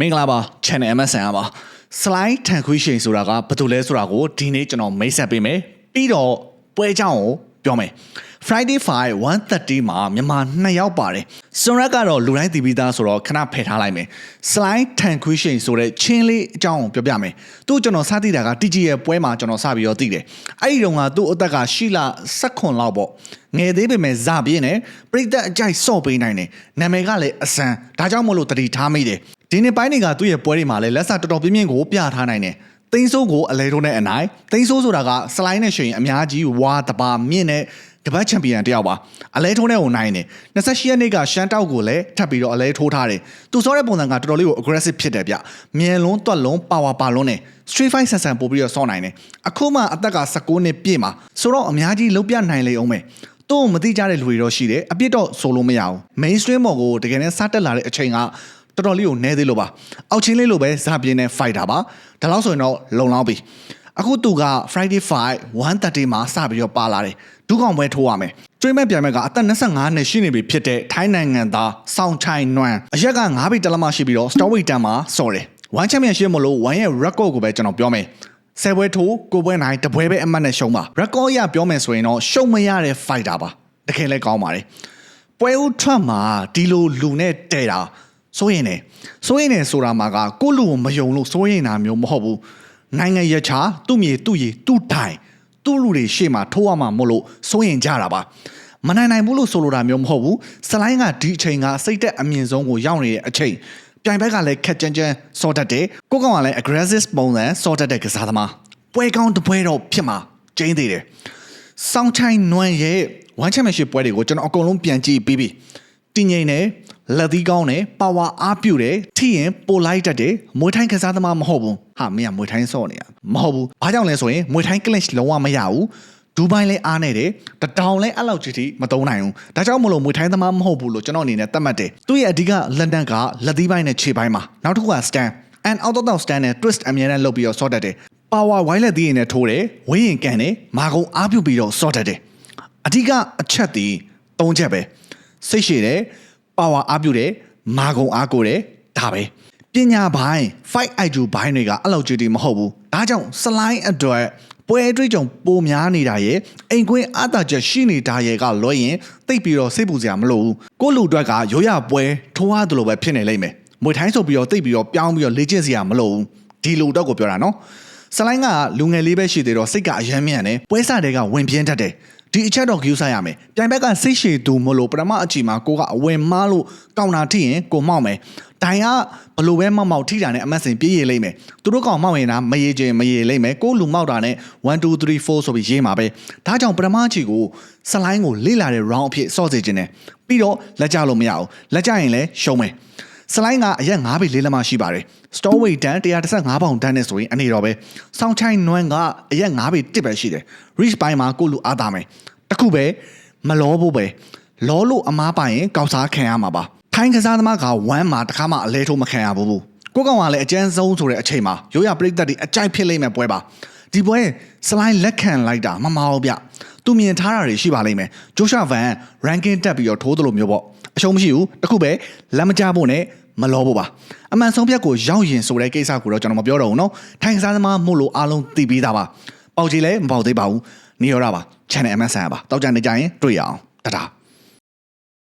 မင်္ဂလာပါ Channel MSN ပါ slide ထန်ခွေးရှင်ဆိုတာကဘာလို့လဲဆိုတာကိုဒီနေ့ကျွန်တော်မိတ်ဆက်ပေးမယ်ပြီးတော့ပွဲအကြောင်းကိုပြောမယ် Friday 5 130မှာမြန်မာ2ယောက်ပါတယ်စွန်ရက်ကတော့လူတိုင်းသိပြီးသားဆိုတော့ခဏဖယ်ထားလိုက်မယ် slide ထန်ခွေးရှင်ဆိုတဲ့ချင်းလေးအကြောင်းကိုပြောပြမယ်သူ့ကျွန်တော်စသိတာက TG ရဲ့ပွဲမှာကျွန်တော်စပြီးတော့သိတယ်အဲ့ဒီတော့ကသူ့အသက်ကရှိလာ16လောက်ပေါ့ငယ်သေးပေမဲ့ဇပြင်းနဲ့ပြိသက်အကြိုက်စော့ပေးနိုင်တယ်နာမည်ကလည်းအစံဒါကြောင့်မို့လို့တတိထားမိတယ် ဒီနေ့ပိုင်းတွေကသူ့ရဲ့ပွဲတွေမှာလည်းလက်စတော်တော်ပြင်းပြင်းကိုပြထားနိုင်တယ်သိန်းစိုးကိုအလဲထိုးနဲ့အနိုင်သိန်းစိုးဆိုတာကစလိုင်းနဲ့ရှင်အများကြီးဝါတပါမြင့်နဲ့ကပတ်ချန်ပီယံတယောက်ပါအလဲထိုးနဲ့ကိုနိုင်တယ်28ရက်နေ့ကရှမ်းတောက်ကိုလည်းထပ်ပြီးတော့အလဲထိုးထားတယ်သူစောတဲ့ပုံစံကတော်တော်လေးကို aggressive ဖြစ်တယ်ဗျမြန်လုံးတွက်လုံး power ပါလုံးနဲ့ street fight ဆန်ဆန်ပို့ပြီးတော့စောနိုင်တယ်အခုမှအသက်က16နှစ်ပြည့်မှာဆိုတော့အများကြီးလုံးပြနိုင်လေအောင်မယ်သူ့ကိုမသိကြတဲ့လူတွေတော့ရှိတယ်အပြစ်တော့ဆိုလို့မရဘူး mainstream ဘော်ကိုတကယ်နဲ့စတက်လာတဲ့အချိန်က တော်တော်လေးကိုနဲသေးလို့ပါအောက်ချင်းလေးလိုပဲဇာပြင်းနဲ့ fighter ပါဒါလောက်ဆိုရင်တော့လုံလောက်ပြီအခုသူက Friday Fight 130မှာစပြီးတော့ပါလာတယ်ဒုကောင်ပွဲထိုးရမယ်ကျွေးမဲ့ပြန်မဲ့ကအသက်25နှစ်ရှိနေပြီဖြစ်တဲ့ထိုင်းနိုင်ငံသားစောင်းချိုင်နွမ်အရက်က9ဘီတလက်မရှိပြီးတော့ Strawweight တန်းမှာစော်တယ် One Championship မလို့ One ရဲ့ record ကိုပဲကျွန်တော်ပြောမယ်ဆယ်ပွဲထိုးကိုပွဲနိုင်တပွဲပဲအမှတ်နဲ့ရှုံးပါ record ရပြောမယ်ဆိုရင်တော့ရှုံးမရတဲ့ fighter ပါတကယ်လဲကောင်းပါတယ်ပွဲဦးထွက်မှာဒီလိုလူနဲ့တဲတာ စိုးရင်နေစိုးရင်နေဆိုတာမှာကကိုလူကိုမယုံလို့စိုးရင်တာမျိုးမဟုတ်ဘူးနိုင်ငံရချာသူ့မြေသူ့ရီသူ့တိုင်သူ့လူတွေရှေ့မှာထိုးရမှာမို့လို့စိုးရင်ကြတာပါမနိုင်နိုင်ဘူးလို့ဆိုလိုတာမျိုးမဟုတ်ဘူးစလိုင်းကဒီအချိန်ကစိတ်သက်အမြင့်ဆုံးကိုရောက်နေတဲ့အချိန်ပြိုင်ဘက်ကလည်းခက်ကြမ်းကြမ်းစောတတ်တယ်ကိုကောင်ကလည်း aggressive ပုံစံစောတတ်တဲ့ကစားသမားပွဲကောင်းတစ်ပွဲတော့ဖြစ်မှာကျင်းသေးတယ်စောင်းချိုင်းနွမ်းရဲ့ one championship ပွဲတွေကိုကျွန်တော်အကုန်လုံးပြန်ကြည့်ပြီးပြီ တင်းငိမ့်တယ်လက်သီးကောင်းတယ်ပါဝါအားပြုတယ်ထိရင်ပိုလိုက်တတ်တယ်မွေးထိုင်းကစားသမားမဟုတ်ဘူးဟာမင်းကမွေးထိုင်းစော့နေရမဟုတ်ဘူးဘာကြောင့်လဲဆိုရင်မွေးထိုင်း clinch လုံးဝမရဘူးဒူဘိုင်းလဲအားနေတယ်တတောင်လဲအဲ့လောက်ကြီးထိမတုံးနိုင်ဘူးဒါကြောင့်မလို့မွေးထိုင်းသမားမဟုတ်ဘူးလို့ကျွန်တော်အနေနဲ့သတ်မှတ်တယ်သူ့ရဲ့အဓိကလက်နက်ကလက်သီးပိုင်းနဲ့ခြေပိုင်းမှာနောက်တစ်ခုက stand and out of the stand နဲ့ twist အမြဲတမ်းလုပ်ပြီးတော့စော့တတ်တယ် power wide လက်သီးရင်နဲ့ထိုးတယ်ဝင်းရင်ကန်တယ်မာကုံအားပြုပြီးတော့စော့တတ်တယ်အဓိကအချက်ဒီ၃ချက်ပဲ စိတ်ရှည်တယ်ပါဝါအားပြုတယ်မာကုံအားကိုတယ်ဒါပဲပညာပိုင်း fight IQ ဘိုင်းတွေကအဲ့လောက်ကြည့်တည်မဟုတ်ဘူးဒါကြောင့် slide အတွက်ပွဲအတွေ့အကြုံပိုများနေတာရဲ့အိမ်ကွင်းအတာချက်ရှိနေတာရဲ့ကလွှဲရင်တိတ်ပြီးတော့စိတ်ပူစရာမလိုဘူးကိုလူအတွက်ကရိုးရပွဲထိုးရတယ်လို့ပဲဖြစ်နေလိမ့်မယ်မွေထိုင်းဆိုပြီးတော့တိတ်ပြီးတော့ပြောင်းပြီးတော့လေ့ကျင့်စရာမလိုဘူးဒီလူတော့ကိုပြောတာနော်စလိုင်းကလူငယ်လေးပဲရှိသေးတော့စိတ်ကအယမ်းမြန်တယ်ပွဲစားတွေကဝင်ပြင်းတတ်တယ် ဒီအချက်တော့ view ဆိုင်ရမယ်ပြိုင်ဘက်ကစိတ်ရှည်သူမလို့ပထမအချိန်မှာကိုကအဝင်မားလို့ကောင်တာထိရင်ကိုမောက်မယ်တိုင်ကဘလို့ပဲမောက်မောက်ထိတာနဲ့အမတ်စင်ပြေးရလိမ့်မယ်သူတို့ကောင်မောက်ရင်တာမရေချင်းမရေလိမ့်မယ်ကိုလူမောက်တာနဲ့1 2 3 4ဆိုပြီးရေးမှာပဲဒါကြောင့်ပထမအချိန်ကိုစလိုင်းကိုလေ့လာတဲ့ round အဖြစ်စော့စေခြင်းတယ်ပြီးတော့လက်ကြလို့မရဘူးလက်ကြရင်လည်းရှုံးမယ် စလိုင်းကအရက်9ပေလေးလက်မရှိပါတယ် store weight တန်135ပေါင်တန်းနဲ့ဆိုရင်အနေတော့ပဲစောင်းချိုင်းနွမ်းကအရက်9ပေတစ်ပဲရှိတယ် reach ပိုင်းမှာကိုလူအားသားမယ်တခုပဲမလောဖို့ပဲလောလို့အမားပိုင်ရင်ကောက်စားခံရမှာပါထိုင်းကစားသမားက1မှာတခါမှအလဲထိုးမခံရဘူးကိုကောင်ကလည်းအကျန်းဆုံးဆိုတဲ့အချိန်မှာရိုးရပရိသတ်တွေအကြိုက်ဖြစ်လိမ့်မယ်ပွဲပါ ဒီပွဲစလိုင်းလက်ခံလိုက်တာမမအောင်ဗျသူမြင်ထားတာတွေရှိပါလိမ့်မယ်ဂျိုရှာဗန် ranking တက်ပြီးတော့ထိုးသလိုမျိုးပေါ့အရှုံးမရှိဘူးတခုပဲလက်မကြဖို့နဲ့မလောဖို့ပါအမှန်ဆုံးဖြတ်ကိုရောက်ရင်ဆိုတဲ့ကိစ္စကိုတော့ကျွန်တော်မပြောတော့ဘူးเนาะထိုင်ကစားသမားမို့လို့အားလုံးသိပြီးသားပါပေါက်ကြီးလည်းမပေါက်သေးပါဘူးနေရတာပါ channel MSN ပါတောက်ကြနေကြရင်တွေ့ရအောင်တတာ